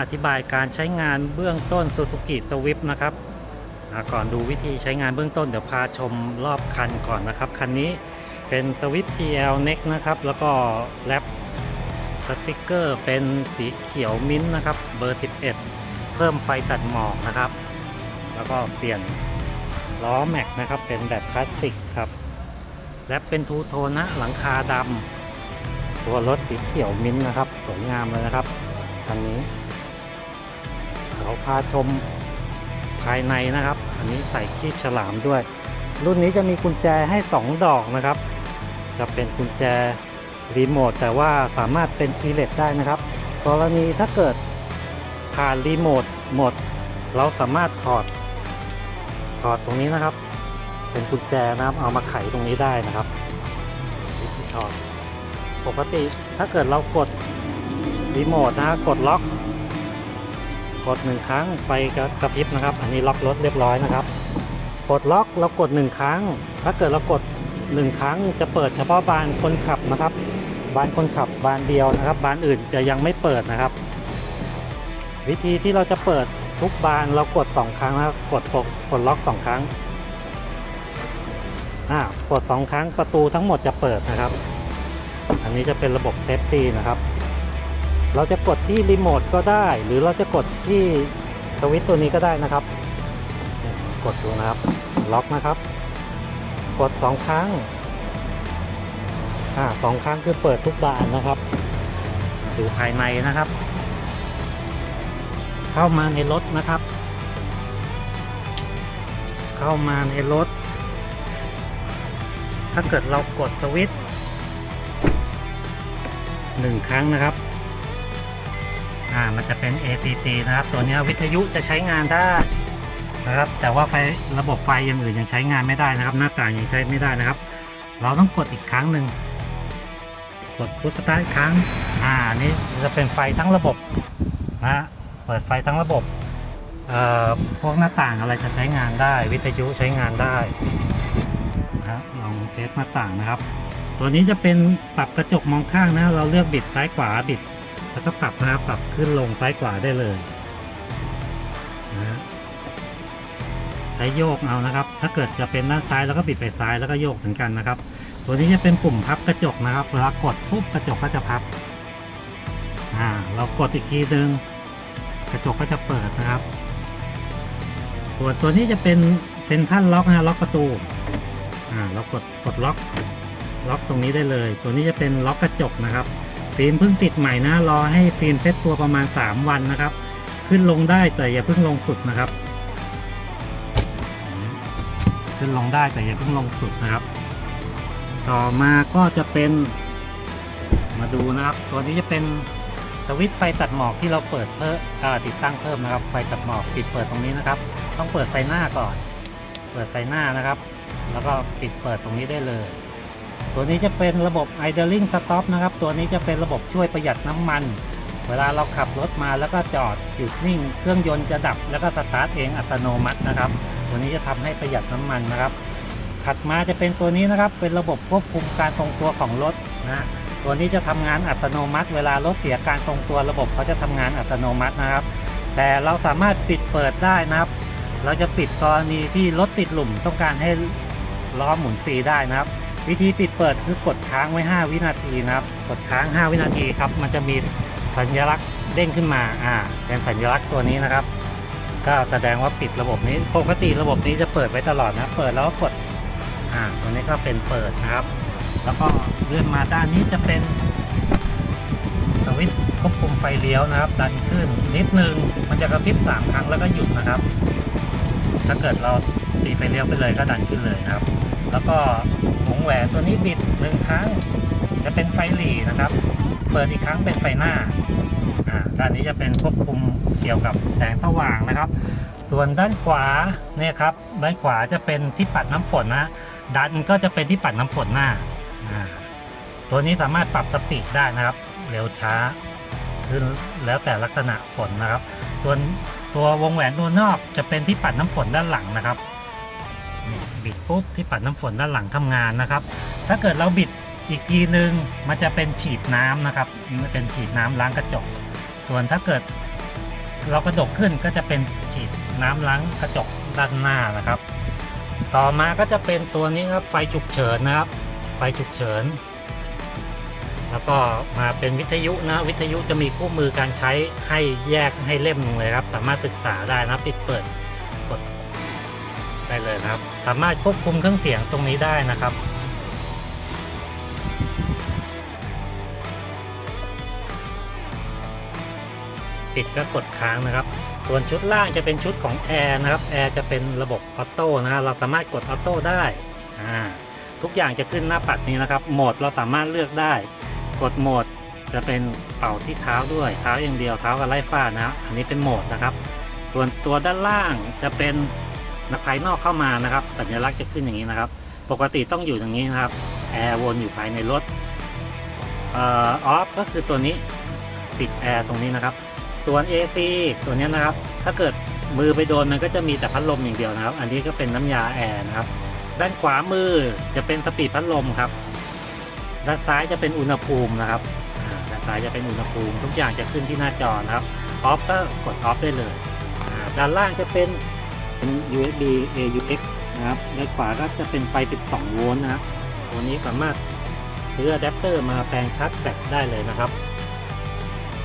อธิบายการใช้งานเบื้องต้น Suzuki Swift นะครับก่อนดูวิธีใช้งานเบื้องต้นเดี๋ยวพาชมรอบคันก่อนนะครับ คันนี้เป็น Swift GL Next นะครับ แล้วก็แรปสติกเกอร์เป็นสีเขียวมิ้นท์นะครับ เบอร์ 11 เพิ่มไฟตัดหมอกนะครับ แล้วก็เปลี่ยนล้อแม็กนะครับเป็นแบบคลาสสิกครับแรปเป็นทูโทนนะหลังคาดำตัวรถสีเขียวมิ้นท์นะครับ สวยงามเลยนะครับคันนี้ เราพาชมภายในนะครับ อันนี้ใส่คีบฉลามด้วย รุ่นนี้จะมีกุญแจให้ 2 ดอกนะครับ จะเป็นกุญแจรีโมทแต่ว่าสามารถเป็นคีย์เลสได้นะครับ กรณีถ้าเกิดผ่านรีโมทหมด เราสามารถถอดถอดตรงนี้นะครับ เป็นกุญแจนะครับ เอามาไขตรงนี้ได้นะครับถอดปกติถ้าเกิดเรากดรีโมทนะกดล็อก กดหนึ่งครั้งไฟกระกระพริบนะครับ อันนี้ล็อกรถเรียบร้อยนะครับ กดล็อกเรากดหนึ่งครั้ง ถ้าเกิดเรากดหนึ่งครั้งจะเปิดเฉพาะบานคนขับนะครับ บานคนขับบานเดียวนะครับ บานอื่นจะยังไม่เปิดนะครับ วิธีที่เราจะเปิดทุกบานเรากดสองครั้งนะครับกดปกกดล็อกสองครั้งอ่ากดสองครั้งประตูทั้งหมดจะเปิดนะครับ อันนี้จะเป็นระบบเซฟตี้นะครับ เราจะกดที่รีโมทก็ได้ หรือเราจะกดที่สวิตตัวนี้ก็ได้นะครับ กดดูนะครับ ล็อกนะครับ กดสองครั้งอ่าสองครั้งคือเปิดทุกบานนะครับ ดูภายในนะครับ เข้ามาในรถนะครับ เข้ามาในรถ ถ้าเกิดเรากดสวิตหนึ่งครั้งนะครับ อ่ามันจะเป็น ATC นะครับ ตัวนี้วิทยุจะใช้งานได้นะครับ แต่ว่าไฟระบบไฟอย่างอื่นยังใช้งานไม่ได้นะครับ หน้าต่างยังใช้ไม่ได้นะครับ เราต้องกดอีกครั้งหนึ่งกดพุชสตาร์ทอีกครั้ง อ่านี่จะเป็นไฟทั้งระบบนะเปิดไฟทั้งระบบเอ่อพวกหน้าต่างอะไรจะใช้งานได้ วิทยุใช้งานได้นะลองเทสหน้าต่างนะครับ ตัวนี้จะเป็นปรับกระจกมองข้างนะ เราเลือกบิดซ้ายขวาบิด แล้วก็ปรับนะครับปรับขึ้นลงซ้ายขวาได้เลยนะใช้โยกเอานะครับ ถ้าเกิดจะเป็นด้านซ้ายแล้วก็บิดไปซ้ายแล้วก็โยกเหมือนกันนะครับ ตัวนี้จะเป็นปุ่มพับกระจกนะครับเวลากดปุ๊บกระจกก็จะพับอ่าเรากดอีกทีนึงกระจกก็จะเปิดนะครับ ส่วนตัวนี้จะเป็นเป็นท่านล็อกนะล็อกประตูอ่าเรากดกดล็อกล็อกตรงนี้ได้เลย ตัวนี้จะเป็นล็อกกระจกนะครับ ฟิล์มเพิ่งติดใหม่นะรอให้ฟิล์มเซตตัวประมาณ 3 วันนะครับ ขึ้นลงได้แต่อย่าเพิ่งลงสุดนะครับ ขึ้นลงได้แต่อย่าเพิ่งลงสุดนะครับ ต่อมาก็จะเป็นมาดูนะครับ ตัวนี้จะเป็นสวิตไฟตัดหมอกที่เราเปิดเพิ่มอ่าติดตั้งเพิ่มนะครับ ไฟตัดหมอกปิดเปิดตรงนี้นะครับ ต้องเปิดไฟหน้าก่อน เปิดไฟหน้านะครับ แล้วก็ปิดเปิดตรงนี้ได้เลย ตัวนี้จะเป็นระบบ idling stop นะครับ ตัวนี้จะเป็นระบบช่วยประหยัดน้ำมัน เวลาเราขับรถมาแล้วก็จอดหยุดนิ่ง เครื่องยนต์จะดับแล้วก็สตาร์ทเองอัตโนมัตินะครับ ตัวนี้จะทำให้ประหยัดน้ำมันนะครับ ถัดมาจะเป็นตัวนี้นะครับ เป็นระบบควบคุมการทรงตัวของรถนะตัวนี้จะทำงานอัตโนมัติ เวลารถเสียการทรงตัวระบบเขาจะทำงานอัตโนมัตินะครับ แต่เราสามารถปิดเปิดได้นะครับ เราจะปิดกรณีที่รถติดหลุมต้องการให้ล้อหมุนฟรีได้นะครับ วิธีปิดเปิดคือกดค้างไว้ 5 วินาทีนะครับ กดค้าง 5 วินาทีครับ มันจะมีสัญลักษณ์เด้งขึ้นมาอ่าเป็นสัญลักษณ์ตัวนี้นะครับ ก็แสดงว่าปิดระบบนี้ปกติระบบนี้จะเปิดไว้ตลอดนะ เปิดแล้วก็กดอ่าตัวนี้ก็เป็นเปิดนะครับ แล้วก็เลื่อนมาด้านนี้จะเป็นสวิตช์ควบคุมไฟเลี้ยวนะครับ ดันขึ้นนิดนึงมันจะกระพริบ3ครั้งแล้วก็หยุดนะครับ ถ้าเกิดเราตีไฟเลี้ยวไปเลยก็ดันขึ้นเลยนะครับ แล้วก็ วงแหวนตัวนี้บิดหนึ่งครั้ง จะเป็นไฟหลีนะครับ เปิดอีกครั้งเป็นไฟหน้าด้านนี้จะเป็นควบคุมเกี่ยวกับแสงสว่างนะครับ ส่วนด้านขวาเนี่ยครับด้านขวาจะเป็นที่ปัดน้ำฝนนะดันก็จะเป็นที่ปัดน้ำฝนหน้า ตัวนี้สามารถปรับสปีดได้นะครับ เร็วช้าขึ้นแล้วแต่ลักษณะฝนนะครับ ส่วนตัววงแหวนตัวนอกจะเป็นที่ปัดน้ำฝนด้านหลังนะครับ บิดปุ๊บที่ปัดน้ำฝนด้านหลังทำงานนะครับ ถ้าเกิดเราบิดอีกทีนึงมันจะเป็นฉีดน้ำนะครับเป็นฉีดน้ำล้างกระจก ส่วนถ้าเกิดเรากระดกขึ้นก็จะเป็นฉีดน้ำล้างกระจกด้านหน้านะครับ ต่อมาก็จะเป็นตัวนี้ครับไฟฉุกเฉินนะครับ ไฟฉุกเฉิน แล้วก็มาเป็นวิทยุนะ วิทยุจะมีคู่มือการใช้ให้แยกให้เล่มหนึ่งเลยครับ สามารถศึกษาได้นะปิดเปิดกดได้เลยนะครับ สามารถควบคุมเครื่องเสียงตรงนี้ได้นะครับ ปิดก็กดค้างนะครับ ส่วนชุดล่างจะเป็นชุดของแอร์นะครับแอร์จะเป็นระบบออโต้นะฮะเราสามารถกดออโต้ได้อ่าทุกอย่างจะขึ้นหน้าปัดนี้นะครับ โหมดเราสามารถเลือกได้ กดโหมดจะเป็นเป่าที่เท้าด้วยเท้าอย่างเดียวเท้ากับไล่ฟาดนะอันนี้เป็นโหมดนะครับ ส่วนตัวด้านล่างจะเป็น ภายนอกเข้ามานะครับ สัญลักษณ์จะขึ้นอย่างนี้นะครับ ปกติต้องอยู่อย่างนี้นะครับแอร์วนอยู่ภายในรถออฟก็คือตัวนี้ปิดแอร์ตรงนี้นะครับ ส่วน AC ตัวนี้นะครับ ถ้าเกิดมือไปโดนมันก็จะมีแต่พัดลมอย่างเดียวนะครับ อันนี้ก็เป็นน้ำยาแอร์นะครับ ด้านขวามือจะเป็นสปีดพัดลมครับ ด้านซ้ายจะเป็นอุณหภูมินะครับด้านซ้ายจะเป็นอุณหภูมิ ทุกอย่างจะขึ้นที่หน้าจอนะครับออฟก็กดออฟได้เลย ด้านล่างจะเป็น เป็น USB AUX นะครับด้านขวาก็จะเป็นไฟ 12 โวลต์นะครับ ตัวนี้สามารถซื้ออะแดปเตอร์มาแปลงชาร์จแบตได้เลยนะครับ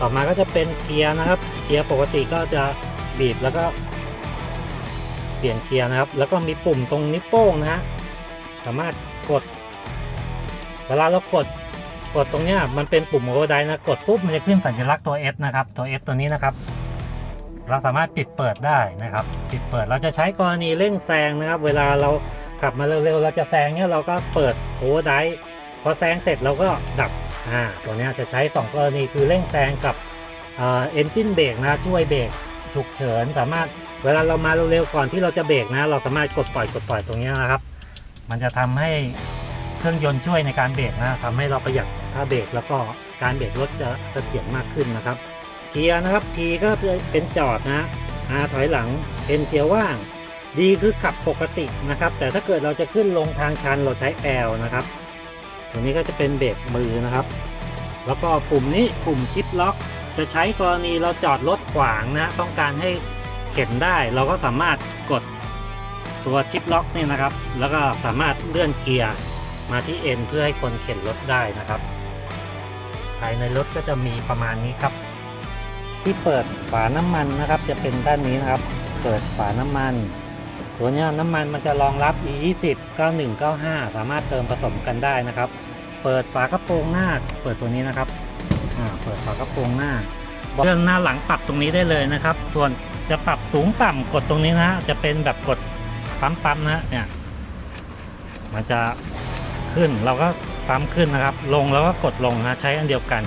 ต่อมาก็จะเป็นเกียร์นะครับ เกียร์ปกติก็จะบีบแล้วก็ เปลี่ยนเกียร์นะครับ แล้วก็มีปุ่มตรงนิ้วโป้งนะฮะ สามารถกด เวลาเรากดกดตรงเนี้ยมันเป็นปุ่มโอเวอร์ไดนะ กดปุ๊บมันจะขึ้นสัญลักษณ์ตัว S นะครับ ตัว S ตัวนี้นะครับ เราสามารถปิดเปิดได้นะครับ ปิดเปิดเราจะใช้กรณีเร่งแซงนะครับ เวลาเราขับมาเร็วๆเราจะแซงเนี่ยเราก็เปิดโอเวอร์ไดพอแซงเสร็จเราก็ดับอ่าตัวนี้จะใช้สองกรณีคือเร่งแซงกับเอ่ออนจินเบรกนะช่วยเบรกฉุกเฉินสามารถเวลาเรามาเร็วๆก่อนที่เราจะเบรกนะ เราสามารถกดปล่อยกดปล่อยตรงนี้นะครับ มันจะทำให้เครื่องยนต์ช่วยในการเบรกนะทำให้เราประหยัดค่าเบรกแล้วก็การเบรกรถจะเสถียรมากขึ้นนะครับ เกียร์นะครับ P ก็เป็นจอดนะ R ถอยหลัง N เกียร์ว่าง D คือขับปกตินะครับ แต่ถ้าเกิดเราจะขึ้นลงทางชันเราใช้ L นะครับตัวนี้ก็จะเป็นเบรกมือนะครับ แล้วก็ปุ่มนี้ปุ่มชิปล็อก จะใช้กรณีเราจอดรถขวางนะต้องการให้เข็นได้เราก็สามารถกดตัวชิปล็อกนี่นะครับ แล้วก็สามารถเลื่อนเกียร์มาที่ N เพื่อให้คนเข็นรถได้นะครับ ภายในรถก็จะมีประมาณนี้ครับ ที่เปิดฝาน้ำมันนะครับ จะเป็นด้านนี้นะครับ เปิดฝาน้ำมัน ตัวนี้น้ำมันมันจะรองรับ E20 91 95 สามารถเติมผสมกันได้นะครับ เปิดฝากระโปรงหน้า เปิดตัวนี้นะครับเปิดฝากระโปรงหน้าเรื่องหน้าหลังปรับตรงนี้ได้เลยนะครับ ส่วนจะปรับสูงต่ำกดตรงนี้นะ จะเป็นแบบกดปั๊มๆนะเนี่ยมันจะขึ้นเราก็ปั๊มขึ้นนะครับ ลงแล้วก็กดลงนะใช้อันเดียวกัน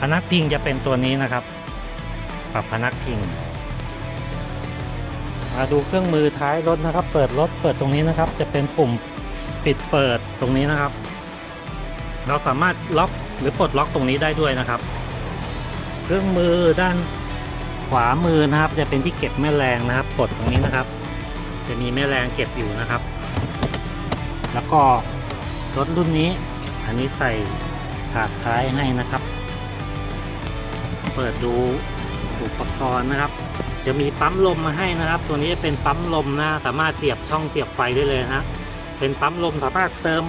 พนักพิงจะเป็นตัวนี้นะครับ ปรับพนักพิง มาดูเครื่องมือท้ายรถนะครับ เปิดรถเปิดตรงนี้นะครับ จะเป็นปุ่มปิดเปิดตรงนี้นะครับ เราสามารถล็อกหรือปลดล็อกตรงนี้ได้ด้วยนะครับ เครื่องมือด้านขวามือนะครับ จะเป็นที่เก็บแม่แรงนะครับปลดตรงนี้นะครับ จะมีแม่แรงเก็บอยู่นะครับ แล้วก็รถรุ่นนี้ อันนี้ใส่ถาดท้ายให้นะครับ เปิดดู อุปกรณ์นะครับ จะมีปั๊มลมมาให้นะครับ ตัวนี้เป็นปั๊มลมนะสามารถเสียบช่องเสียบไฟได้เลยนะเป็นปั๊มลมสามารถเติม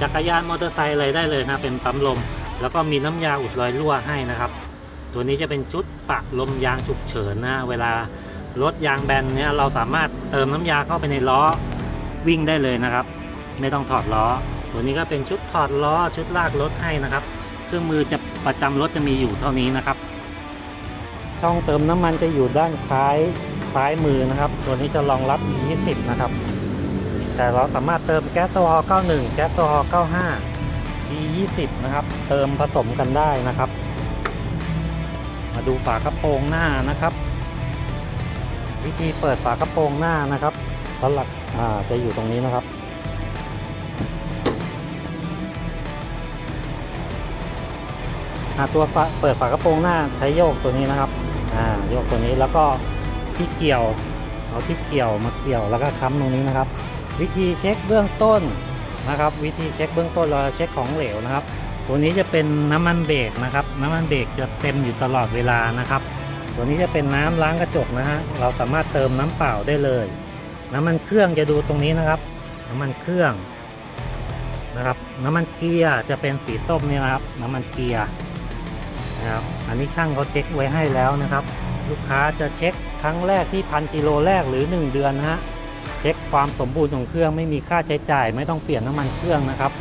จักรยานมอเตอร์ไซค์อะไรได้เลยนะเป็นปั๊มลม แล้วก็มีน้ำยาอุดรอยรั่วให้นะครับ ตัวนี้จะเป็นชุดปะลมยางฉุกเฉินนะเวลารถยางแบนเนี่ยเราสามารถเติมน้ำยาเข้าไปในล้อวิ่งได้เลยนะครับ ไม่ต้องถอดล้อ ตัวนี้ก็เป็นชุดถอดล้อชุดลากรถให้นะครับ เครื่องมือจะประจำรถจะมีอยู่เท่านี้นะครับ ช่องเติมน้ำมันจะอยู่ด้านท้ายซ้ายมือนะครับ ตัวนี้จะรองรับ E20 นะครับ แต่เราสามารถเติมแก๊สโซฮอล์91 แก๊สโซฮอล์95 E20 นะครับ เติมผสมกันได้นะครับ มาดูฝากระโปรงหน้านะครับ วิธีเปิดฝากระโปรงหน้านะครับสลักอ่าจะอยู่ตรงนี้นะครับตัวฝาเปิดฝากระโปรงหน้าใช้โยกตัวนี้นะครับ อ่าโยกตัวนี้แล้วก็ที่เกี่ยวเอาที่เกี่ยวมาเกี่ยวแล้วก็ค้ำตรงนี้นะครับ วิธีเช็คเบื้องต้นนะครับ วิธีเช็คเบื้องต้นเราเช็คของเหลวนะครับ ตัวนี้จะเป็นน้ำมันเบรกนะครับ น้ำมันเบรกจะเต็มอยู่ตลอดเวลานะครับ ตัวนี้จะเป็นน้ำล้างกระจกนะฮะเราสามารถเติมน้ำเปล่าได้เลย น้ำมันเครื่องจะดูตรงนี้นะครับ น้ำมันเครื่องนะครับ น้ำมันเกียร์จะเป็นสีส้มนี่นะครับ น้ำมันเกียร์ นะครับอันนี้ช่างเขาเช็คไว้ให้แล้วนะครับ ลูกค้าจะเช็คครั้งแรกที่พันกิโลแรกหรือ 1 เดือนฮะเช็คความสมบูรณ์ของเครื่องไม่มีค่าใช้จ่าย ไม่ต้องเปลี่ยนน้ำมันเครื่องนะครับ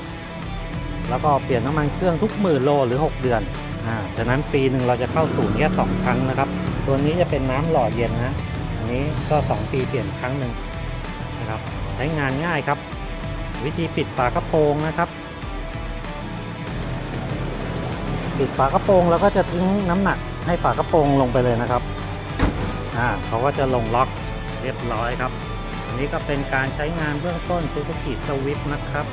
แล้วก็เปลี่ยนน้ำมันเครื่องทุกหมื่นโลหรือ 6 เดือนอ่าฉะนั้นปีหนึ่งเราจะเข้าศูนย์แค่สองครั้งนะครับ ตัวนี้จะเป็นน้ำหล่อเย็นนะอันนี้ก็ 2 ปีเปลี่ยนครั้งหนึ่งนะครับ ใช้งานง่ายครับ วิธีปิดฝากระโปรงนะครับ ปิดฝากระโปรงแล้วก็จะทิ้งน้ำหนักให้ฝากระโปรงลงไปเลยนะครับอ่าเขาก็จะลงล็อกเรียบร้อยครับ อันนี้ก็เป็นการใช้งานเบื้องต้นซูซูกิสวิฟนะครับ